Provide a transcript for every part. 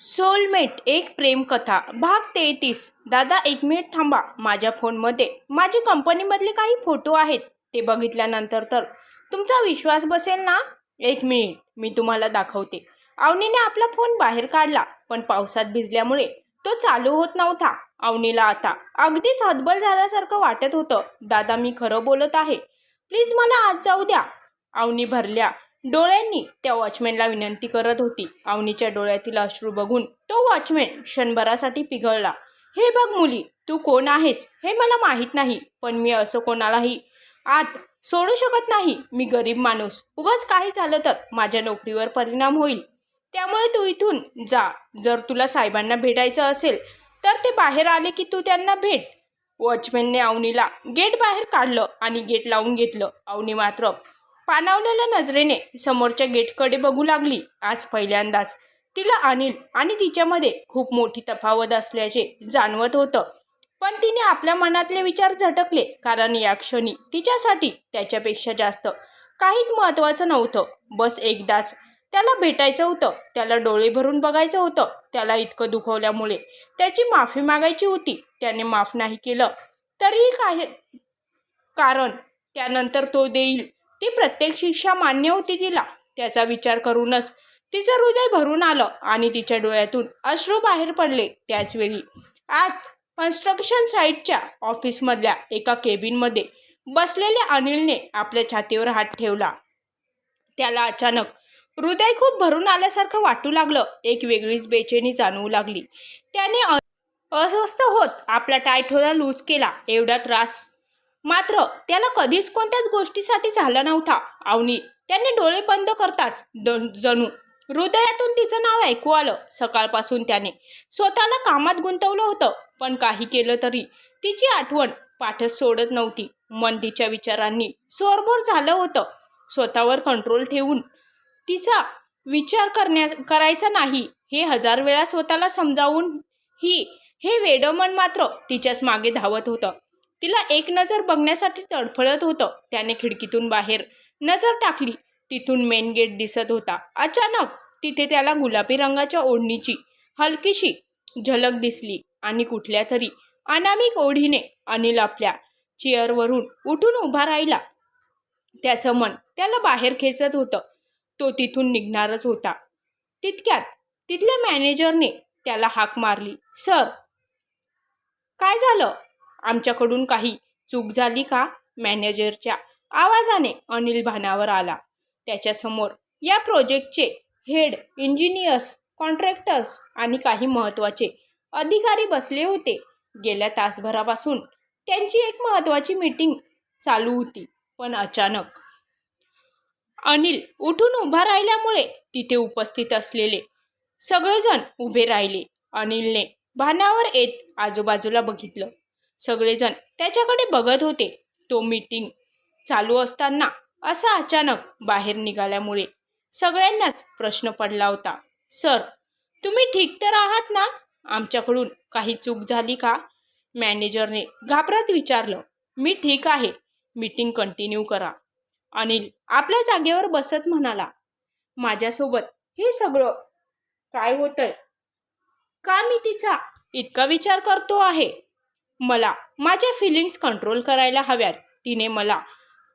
Soulmate एक प्रेमकथा भाग तेहतीस. दादा एक मिनिट थांबा माझ्या फोनमध्ये. माझी कंपनीमधले काही फोटो आहेत ते बघितल्यानंतर तर. तुमचा विश्वास बसेल ना? एक मिनिट मी तुम्हाला दाखवते. अवनीने आपला फोन बाहेर काढला पण पावसात भिजल्यामुळे तो चालू होत नव्हता अवनीला आता. अगदीच हतबल झाल्यासारखं वाटत होतं. दादा मी खरं बोलत आहे. प्लीज मला आज जाऊ द्या. अवनी भरल्या. डोळ्यांनी त्या वॉचमॅनला विनंती करत होती. अवनीच्या डोळ्यातील अश्रू बघून तो वॉचमॅन क्षणभरासाठी पिघळला. हे बघ मुली तू कोण आहेस? हे मला माहीत नाही पण मी असं कोणालाही आत सोडू शकत नाही. मी गरीब माणूस. उगाच काही झालं तर माझ्या नोकरीवर परिणाम होईल. त्यामुळे तू इथून जा. जर तुला साहेबांना भेटायचं असेल तर ते बाहेर आले की तू त्यांना भेट. वॉचमॅनने अवनीला गेट बाहेर काढलं आणि गेट लावून घेतलं. अवनी मात्र पाणावलेल्या नजरेने समोरच्या गेटकडे बघू लागली. आज पहिल्यांदाच. तिला अनिल आणि तिच्यामध्ये खूप मोठी तफावत असल्याचे जाणवत होतं. पण तिने आपल्या मनातले विचार झटकले कारण या क्षणी तिच्यासाठी त्याच्यापेक्षा जास्त काहीच महत्त्वाचं नव्हतं. बस एकदाच त्याला भेटायचं होतं. त्याला डोळे भरून बघायचं होतं. त्याला इतकं दुखवल्यामुळे त्याची माफी मागायची होती. त्याने माफ नाही केलं. तरीही काही कारण त्यानंतर तो देईल. ती प्रत्येक शिक्षा मान्य होती तिला. त्याचा विचार करूनच तिचं हृदय भरून आलं आणि तिच्या डोळ्यातून अश्रू बाहेर पडले त्याचवेळी. आज कन्स्ट्रक्शन साईटच्या ऑफिसमधल्या एका केबिनमध्ये बसलेल्या अनिलने आपल्या छातीवर हात ठेवला. त्याला अचानक हृदय खूप भरून आल्यासारखं वाटू लागलं. एक वेगळीच बेचैनी जाणवू लागली. त्याने अस्वस्थ होत आपला टायठोला लूज केला. एवढा त्रास मात्र त्याला कधीच कोणत्याच गोष्टीसाठी झाला नव्हता. अवनी त्याने डोळे बंद करताच जणू. हृदयातून तिचं नाव ऐकू आलं. सकाळपासून त्याने स्वतःला कामात गुंतवलं होतं पण काही केलं तरी तिची आठवण पाठच सोडत नव्हती. मन तिच्या विचारांनी सोरबोर झालं होतं. स्वतःवर कंट्रोल ठेवून तिचा विचार करण्या करायचा नाही. हे हजार वेळा स्वतःला समजावून ही हे वेडमन मात्र तिच्याच मागे धावत होतं. तिला एक नजर बघण्यासाठी तडफडत होतं. त्याने खिडकीतून बाहेर नजर टाकली. तिथून मेन गेट दिसत होता. अचानक तिथे त्याला गुलाबी रंगाच्या ओढणीची हलकीशी झलक दिसली आणि कुठल्या तरी अनामिक ओढीने अनिल आपल्या चेअरवरून उठून उभा राहिला. त्याचं मन त्याला बाहेर खेचत होतं. तो तिथून निघणारच होता. तितक्यात तिथल्या मॅनेजरने त्याला हाक मारली. सर काय झालं? आमच्याकडून काही चूक झाली का? मॅनेजरच्या आवाजाने अनिल भानावर आला. त्याच्यासमोर या प्रोजेक्टचे हेड इंजिनियर्स कॉन्ट्रॅक्टर्स आणि काही महत्त्वाचे अधिकारी बसले होते. गेल्या तासभरापासून त्यांची एक महत्त्वाची मीटिंग चालू होती पण अचानक अनिल उठून उभा राहिल्यामुळे तिथे उपस्थित असलेले सगळेजण उभे राहिले. अनिलने भानावर येत आजूबाजूला बघितलं. सगळेजण त्याच्याकडे बघत होते. तो मीटिंग चालू असताना असा अचानक बाहेर निघाल्यामुळे सगळ्यांनाच प्रश्न पडला होता. सर तुम्ही ठीक तर आहात ना? आमच्याकडून काही चूक झाली का? मॅनेजरने घाबरत विचारलं. मी ठीक आहे. मीटिंग कंटिन्यू करा. अनिल आपल्या जागेवर बसत म्हणाला. माझ्यासोबत हे सगळं काय होतंय? का मी तिचा इतका विचार करतो आहे? मला माझ्या फिलिंग्स कंट्रोल करायला हव्यात. तिने मला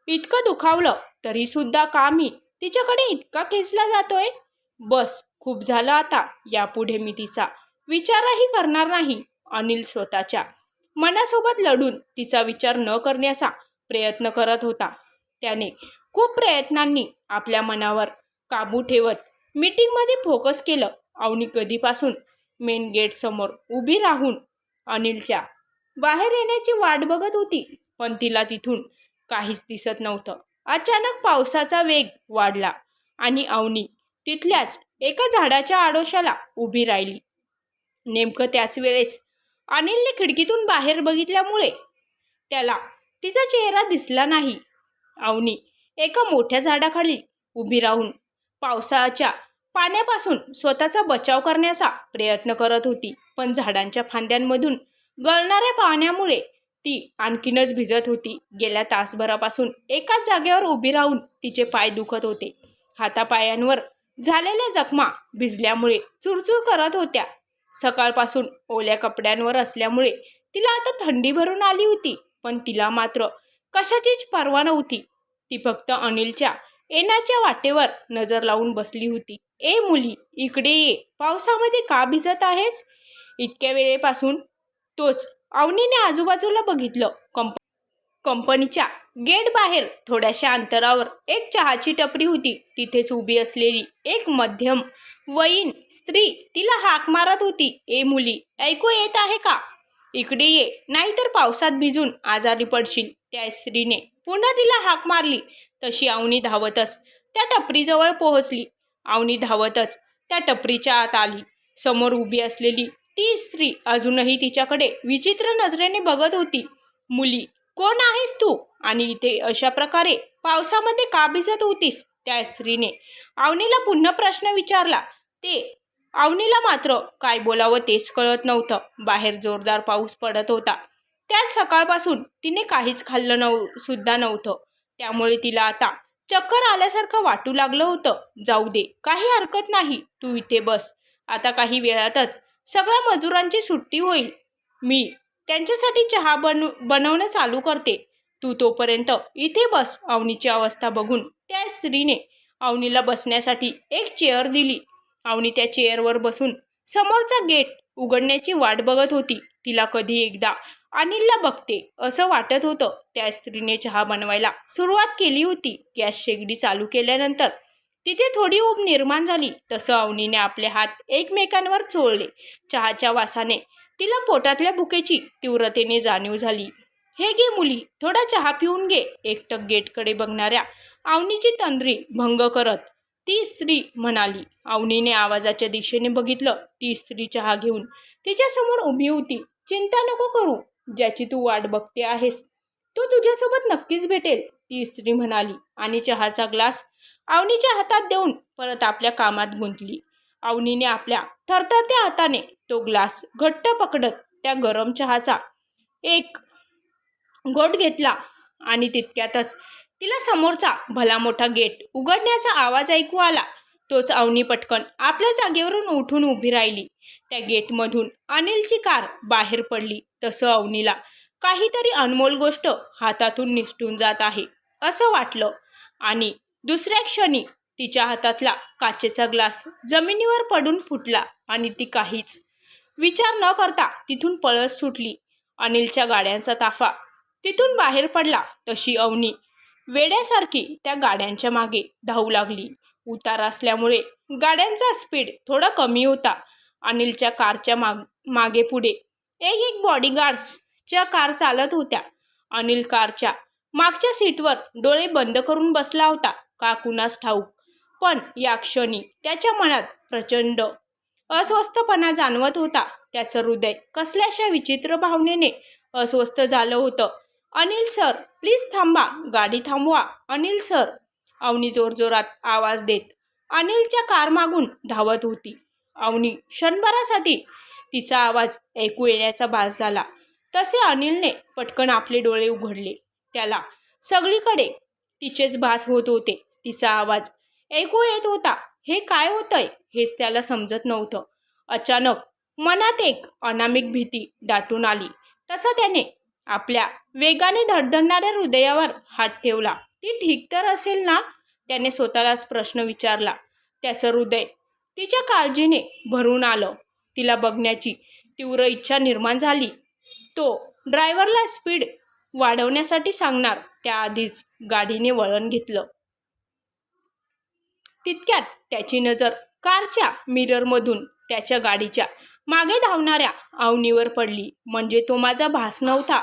इतकं दुखावलं तरी सुद्धा का मी? तिच्याकडे इतका खेचला जातोय? बस खूप झालं आता. यापुढे मी तिचा विचारही करणार नाही. अनिल स्वतःच्या मनासोबत लढून तिचा विचार न करण्याचा प्रयत्न करत होता. त्याने खूप प्रयत्नांनी आपल्या मनावर काबू ठेवत मीटिंगमध्ये फोकस केलं. अवनी कधीपासून मेन गेट समोर उभी राहून अनिलच्या बाहेर येण्याची वाट बघत होती पण तिला तिथून काहीच दिसत नव्हतं. अचानक पावसाचा वेग वाढला आणि अवनी तिथल्याच एका झाडाच्या आडोशाला उभी राहिली. नेमकं त्याच वेळेस अनिलने खिडकीतून बाहेर बघितल्यामुळे त्याला तिचा चेहरा दिसला नाही. अवनी एका मोठ्या झाडाखाली उभी राहून पावसाच्या पाण्यापासून स्वतःचा बचाव करण्याचा प्रयत्न करत होती पण झाडांच्या फांद्यांमधून गळणाऱ्या पाण्यामुळे ती आणखीनच भिजत होती. गेल्या तासभरापासून एकाच जागेवर उभी राहून तिचे पाय दुखत होते. हातापायांवर झालेल्या जखमा भिजल्यामुळे चुरचूर करत होत्या. सकाळपासून ओल्या कपड्यांवर असल्यामुळे तिला आता थंडी भरून आली होती पण तिला मात्र कशाचीच पर्वा नव्हती. ती फक्त अनिलच्या येण्याच्या वाटेवर नजर लावून बसली होती. ए मुली इकडे ये. पावसामध्ये का भिजत आहेस? इतक्या वेळेपासून तोच. अवनीने आजूबाजूला बघितलं. कंप कंपनीच्या गेट बाहेर थोड्याशा अंतरावर एक चहाची टपरी होती. तिथेच उभी असलेली एक मध्यम वयीन स्त्री तिला हाक मारत होती. ए मुली ऐकू येत आहे का? इकडे ये नाहीतर पावसात भिजून आजारी पडशील. त्या स्त्रीने पुन्हा तिला हाक मारली. तशी अवनी धावतच त्या टपरीजवळ पोहोचली. अवनी धावतच त्या टपरीच्या आत आली. समोर उभी असलेली ती स्त्री अजूनही तिच्याकडे विचित्र नजरेने बघत होती. मुली कोण आहेस तू? आणि इथे अशा प्रकारे पावसामध्ये का भिजत होतीस? त्या स्त्रीने अवनीला पुन्हा प्रश्न विचारला. ते अवनीला मात्र काय बोलावं तेच कळत नव्हतं. बाहेर जोरदार पाऊस पडत होता. त्यात सकाळपासून तिने काहीच खाल्लं नव सुद्धा नव्हतं. त्यामुळे तिला आता चक्कर आल्यासारखं वाटू लागलं होतं. जाऊ दे काही हरकत नाही. तू इथे बस. आता काही वेळातच सगळ्या मजुरांची सुट्टी होईल. मी त्यांच्यासाठी चहा बन बनवणं चालू करते. तू तोपर्यंत इथे बस अवनीची अवस्था बघून. त्या स्त्रीने अवनीला बसण्यासाठी एक चेअर दिली. अवनी त्या चेअरवर बसून समोरचा गेट उघडण्याची वाट बघत होती. तिला कधी एकदा अनिलला बघते असं वाटत होतं. त्या स्त्रीने चहा बनवायला सुरुवात केली होती. गॅस शेगडी चालू केल्यानंतर तिथे थोडी ऊब निर्माण झाली. तसं अवनीने आपले हात एकमेकांवर चोळले. चहाच्या वासाने तिला पोटातल्या भुकेची तीव्रतेने जाणीव झाली. हे घे मुली थोडा चहा पिऊन घे एकटक गेटकडे बघणाऱ्या अवनीची तंद्री भंग करत ती स्त्री म्हणाली. अवनीने आवाजाच्या दिशेने बघितलं. ती स्त्री चहा घेऊन तिच्यासमोर उभी होती. चिंता नको करू. ज्याची तू वाट बघते आहेस तो तुझ्यासोबत नक्कीच भेटेल. ती स्त्री म्हणाली आणि चहाचा ग्लास? अवनीच्या हातात देऊन परत आपल्या कामात गुंतली. अवनीने आपल्या थरथरत्या हाताने तो ग्लास घट्ट पकडत त्या गरम चहाचा एक घोट घेतला आणि तितक्यातच तिला समोरचा भला मोठा गेट उघडण्याचा आवाज ऐकू आला. तोच अवनी पटकन आपल्या जागेवरून उठून उभी राहिली. त्या गेटमधून अनिलची कार बाहेर पडली. तसं अवनीला काहीतरी अनमोल गोष्ट हातातून निसटून जात आहे असं वाटलं. आणि दुसऱ्या क्षणी तिच्या हातातला काचेचा ग्लास जमिनीवर पडून फुटला आणि ती काहीच विचार न करता तिथून पळत सुटली. अनिलच्या गाड्यांचा ताफा तिथून बाहेर पडला तशी अवनी वेड्यासारखी त्या गाड्यांच्या मागे धावू लागली. उतार असल्यामुळे गाड्यांचा स्पीड थोडा कमी होता. अनिलच्या कारच्या माग मागे पुढे एक एक च्या कार चालत होत्या. अनिल कारच्या मागच्या सीटवर डोळे बंद करून बसला होता का कुणास ठाऊक. पण या क्षणी त्याच्या मनात प्रचंड अस्वस्थपणा जाणवत होता. त्याचं हृदय कसल्याशा विचित्र भावनेने अस्वस्थ झालं होतं. अनिल सर प्लीज थांबा गाडी थांबवा अनिल सर. अवनी जोरजोरात आवाज देत अनिलच्या कार मागून धावत होती. अवनी क्षणभरासाठी तिचा आवाज ऐकू येण्याचा भास झाला. तसे अनिलने पटकन आपले डोळे उघडले. त्याला सगळीकडे तिचेच भास होत होते तिचा आवाज. ऐकू येत होता. हे काय होतंय? हेच त्याला समजत नव्हतं. अचानक मनात एक अनामिक भीती दाटून आली. तसा त्याने आपल्या वेगाने धडधडणाऱ्या हृदयावर हात ठेवला. ती ठीक तर असेल ना? त्याने स्वतःलाच प्रश्न विचारला. त्याचं हृदय तिच्या काळजीने भरून आलं. तिला बघण्याची तीव्र इच्छा निर्माण झाली. तो ड्रायव्हरला स्पीड वाढवण्यासाठी सांगणार. त्याआधीच गाडीने वळण घेतलं. तितक्यात त्याची नजर कारच्या मिररमधून त्याच्या गाडीच्या मागे धावणाऱ्या अवनीवर पडली. म्हणजे तो माझा भास नव्हता.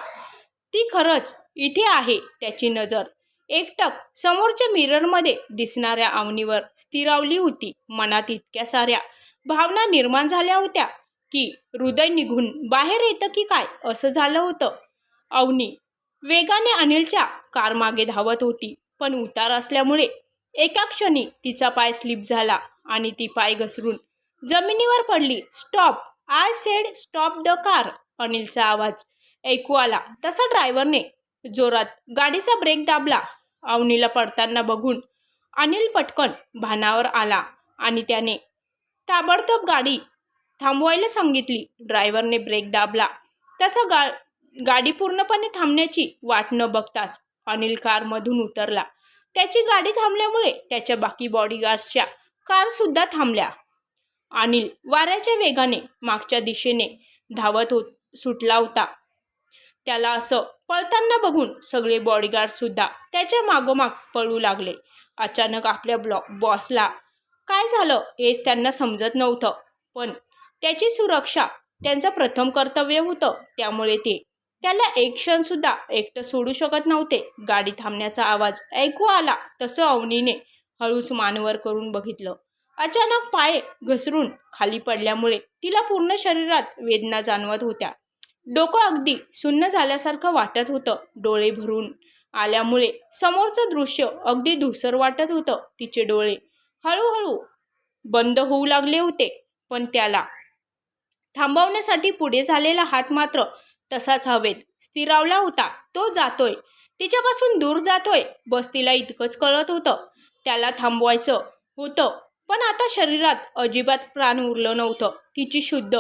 ती खरंच इथे आहे त्याची नजर एकटक समोरच्या मिररमध्ये दिसणाऱ्या अवनीवर स्थिरावली होती. मनात इतक्या साऱ्या भावना निर्माण झाल्या होत्या. की हृदय निघून बाहेर येतं की काय? असं झालं होतं. अवनी वेगाने अनिलच्या कारमागे धावत होती पण उतार असल्यामुळे एका क्षणी तिचा पाय स्लिप झाला आणि ती पाय घसरून जमिनीवर पडली. Stop! I said stop the car! अनिलचा आवाज ऐकू आला. तसा ड्रायव्हरने जोरात गाडीचा ब्रेक दाबला. अवनीला पडताना बघून अनिल पटकन भानावर आला आणि त्याने ताबडतोब गाडी थांबवायला सांगितली. ड्रायव्हरने ब्रेक दाबला. तसा गा गाडी पूर्णपणे थांबण्याची वाट न बघताच अनिल कारमधून उतरला. त्याची गाडी थांबल्यामुळे त्याच्या बाकी बॉडीगार्ड्सच्या कारसुद्धा थांबल्या. अनिल वाऱ्याच्या वेगाने मागच्या दिशेने धावत होत सुटला होता. त्याला असं पळताना बघून सगळे बॉडीगार्डसुद्धा त्याच्या मागोमाग पळू लागले. अचानक आपल्या ब्लॉ बॉसला काय झालं हेच त्यांना समजत नव्हतं. पण त्याची सुरक्षा त्यांचं प्रथम कर्तव्य होतं त्यामुळे ते. त्याला एक क्षणसुद्धा एकटं सोडू शकत नव्हते. गाडी थांबण्याचा आवाज ऐकू आला तसं अवनीने हळूच मानवर करून बघितलं. अचानक पाय घसरून खाली पडल्यामुळे तिला पूर्ण शरीरात वेदना जाणवत होत्या. डोकं अगदी सुन्न झाल्यासारखं वाटत होतं. डोळे भरून आल्यामुळे समोरचं दृश्य अगदी धुसर वाटत होतं. तिचे डोळे हळूहळू बंद होऊ लागले होते. पण त्याला थांबवण्यासाठी पुढे झालेला हात मात्र तसाच हवेत. स्थिरावला होता. तो जातोय. तिच्यापासून दूर जातोय. बस्तीला इतकंच कळत होतं. त्याला थांबवायचं होतं. पण आता शरीरात अजिबात प्राण उरलं नव्हतं. तिची शुद्ध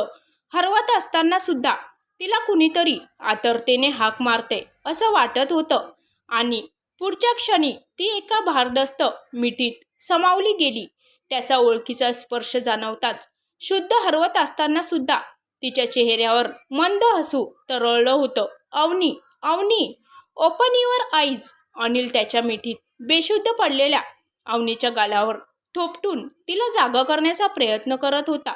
हरवत असताना सुद्धा तिला कुणीतरी आतरतेने हाक मारते असं वाटत होतं. आणि पुढच्या क्षणी ती एका भारदस्त मिठीत समावली गेली. त्याचा ओळखीचा स्पर्श जाणवताच शुद्ध हरवत असताना सुद्धा तिच्या चेहऱ्यावर मंद हसू तरळलं होतं. Avani Avani open your eyes Anil त्याच्या मिठीत बेशुद्ध पडलेल्या अवनीच्या गालावर थोपटून तिला जागा करण्याचा प्रयत्न करत होता.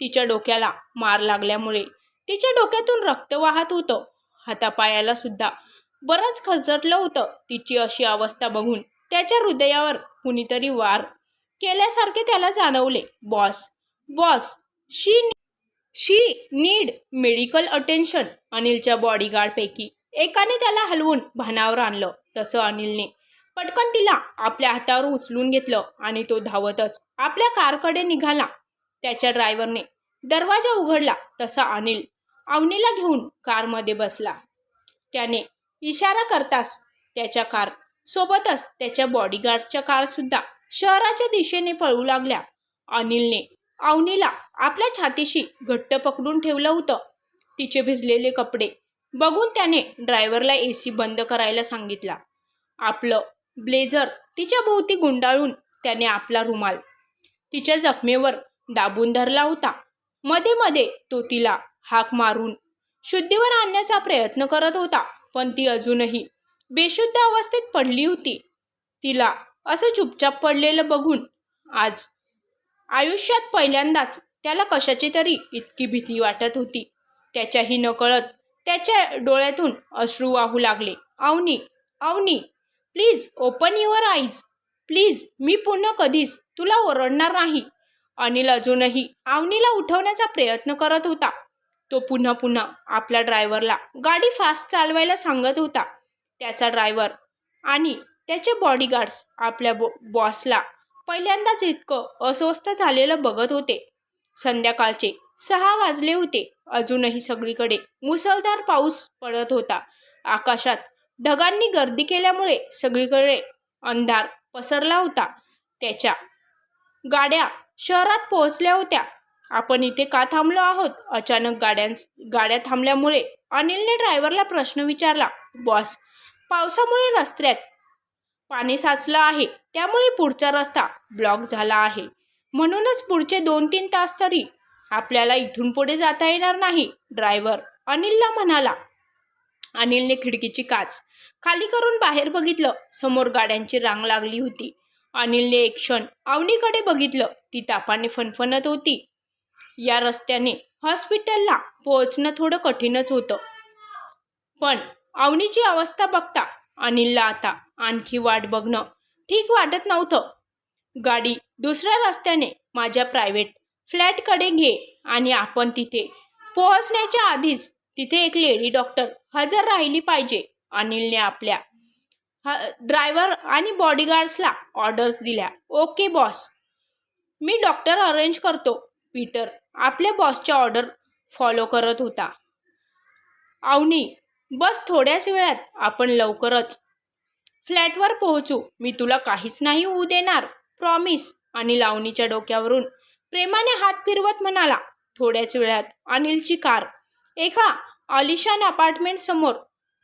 तिच्या डोक्याला मार लागल्यामुळे तिच्या डोक्यातून रक्त वाहत होतं. हातापायाला सुद्धा बरंच खचटलं होतं. तिची अशी अवस्था बघून त्याच्या हृदयावर कुणीतरी वार केल्यासारखे त्याला जाणवले. Boss boss she she need medical attention अनिलच्या बॉडीगार्डपैकी. एकाने त्याला हलवून भानावर आणलं तसं अनिलने. पटकन तिला आपल्या हातावर उचलून घेतलं आणि तो धावतच आपल्या कारकडे निघाला. त्याच्या ड्रायव्हरने दरवाजा उघडला तसा अनिल अवनीला घेऊन कारमध्ये बसला. त्याने इशारा करताच त्याच्या कार सोबतच त्याच्या बॉडीगार्डच्या कारसुद्धा शहराच्या दिशेने पळू लागल्या. अनिलने अवनीला आपल्या छातीशी घट्ट पकडून ठेवलं होतं. तिचे भिजलेले कपडे बघून त्याने ड्रायव्हरला ए सी बंद करायला सांगितला. आपलं ब्लेझर तिच्या भोवती गुंडाळून त्याने आपला रुमाल तिच्या जखमेवर दाबून धरला होता. मध्ये मध्ये तो तिला हाक मारून शुद्धीवर आणण्याचा प्रयत्न करत होता पण ती अजूनही बेशुद्ध अवस्थेत पडली होती. तिला असं चुपचाप पडलेलं बघून आज आयुष्यात पहिल्यांदाच त्याला कशाची तरी इतकी भीती वाटत होती. त्याच्याही नकळत त्याच्या डोळ्यातून अश्रू वाहू लागले. Avani Avani please open your eyes. Please मी पुन्हा कधीच तुला ओरडणार नाही. अनिल अजूनही अवनीला उठवण्याचा प्रयत्न करत होता. तो पुन्हा पुन्हा आपल्या ड्रायव्हरला गाडी फास्ट चालवायला सांगत होता. त्याचा ड्रायव्हर आणि त्याचे बॉडीगार्ड्स आपल्या बॉ बॉसला पहिल्यांदाच इतकं अस्वस्थ झालेलं बघत होते. संध्याकाळचे सहा वाजले होते. अजूनही सगळीकडे मुसळधार पाऊस पडत होता. आकाशात ढगांनी गर्दी केल्यामुळे सगळीकडे अंधार पसरला होता. त्याच्या गाड्या शहरात पोहोचल्या होत्या. आपण इथे का थांबलो आहोत? अचानक गाड्यां गाड्या थांबल्यामुळे अनिलने ड्रायव्हरला प्रश्न विचारला बॉस पावसामुळे रस्त्यात पाणी साचलं आहे. त्यामुळे पुढचा रस्ता ब्लॉक झाला आहे. म्हणूनच पुढचे दोन तीन तास तरी आपल्याला इथून पुढे जाता येणार नाही. ड्रायव्हर अनिलला म्हणाला अनिलने खिडकीची काच खाली करून बाहेर बघितलं. समोर गाड्यांची रांग लागली होती. अनिलने एक क्षण अवनीकडे बघितलं. ती तापाने फणफणत होती. या रस्त्याने हॉस्पिटलला पोहोचणं थोडं कठीणच होतं. पण अवनीची अवस्था बघता अनिलला आता आणखी वाट बघणं ठीक वाटत नव्हतं. गाडी दुसऱ्या रस्त्याने माझ्या प्रायव्हेट फ्लॅटकडे घे आणि आपण तिथे पोहोचण्याच्या आधीच तिथे एक लेडी डॉक्टर हजर राहिली पाहिजे अनिलने आपल्या ह ड्रायव्हर आणि बॉडीगार्ड्सला ऑर्डर्स दिल्या. ओके बॉस मी डॉक्टर अरेंज करतो. पीटर आपल्या बॉसच्या ऑर्डर फॉलो करत होता. अवनी बस थोड्याच वेळात आपण लवकरच फ्लॅटवर पोहोचू. मी तुला काहीच नाही होऊ देणार प्रॉमिस. आणि लावणीच्या डोक्यावरून प्रेमाने हात फिरवत म्हणाला थोड्याच वेळात अनिलची कार. एका आलिशान अपार्टमेंट समोर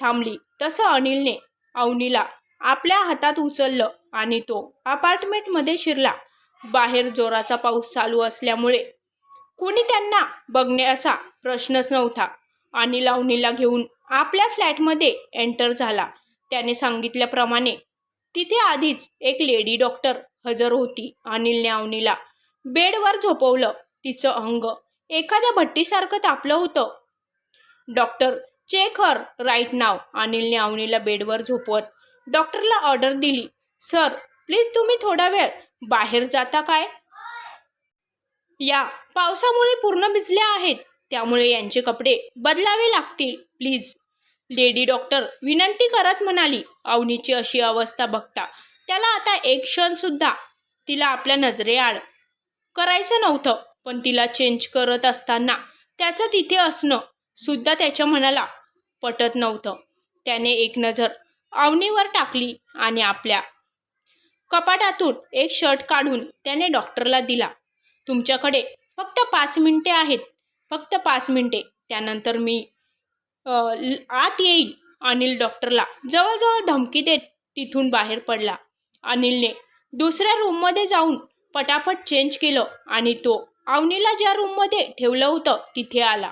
थांबली. तसं अनिलने अवनीला आपल्या हातात उचललं आणि तो अपार्टमेंटमध्ये शिरला. बाहेर जोराचा पाऊस चालू असल्यामुळे कोणी त्यांना बघण्याचा प्रश्नच नव्हता. आणि लावणीला घेऊन आपल्या फ्लॅटमध्ये एंटर झाला. त्याने सांगितल्याप्रमाणे तिथे आधीच एक लेडी डॉक्टर हजर होती अनिलने अवनीला बेडवर झोपवलं. तिचं अंग एखाद्या भट्टीसारखं तापलं होतं. डॉक्टर चेक हर राईट नाव अनिलने अवनीला बेडवर झोपवत डॉक्टरला ऑर्डर दिली. सर प्लीज तुम्ही थोडा वेळ बाहेर जाता काय? या पावसामुळे पूर्ण भिजल्या आहेत. त्यामुळे यांचे कपडे बदलावे लागतील. प्लीज लेडी डॉक्टर विनंती करत म्हणाली अवनीची अशी अवस्था बघता त्याला आता एक क्षणसुद्धा तिला आपल्या नजरेआड करायचं नव्हतं पण तिला चेंज करत असताना त्याचं तिथे असणं सुद्धा त्याच्या मनाला पटत नव्हतं. त्याने एक नजर अवनीवर टाकली आणि आपल्या कपाटातून एक शर्ट काढून त्याने डॉक्टरला दिला तुमच्याकडे फक्त पाच मिनिटे आहेत फक्त पाच मिनिटे त्यानंतर मी आत येईल अनिल डॉक्टरला. जवळजवळ धमकी देत तिथून बाहेर पडला. अनिलने दुसऱ्या रूममध्ये जाऊन पटापट चेंज केलं आणि तो अवनीला ज्या रूममध्ये ठेवलं होतं तिथे आला.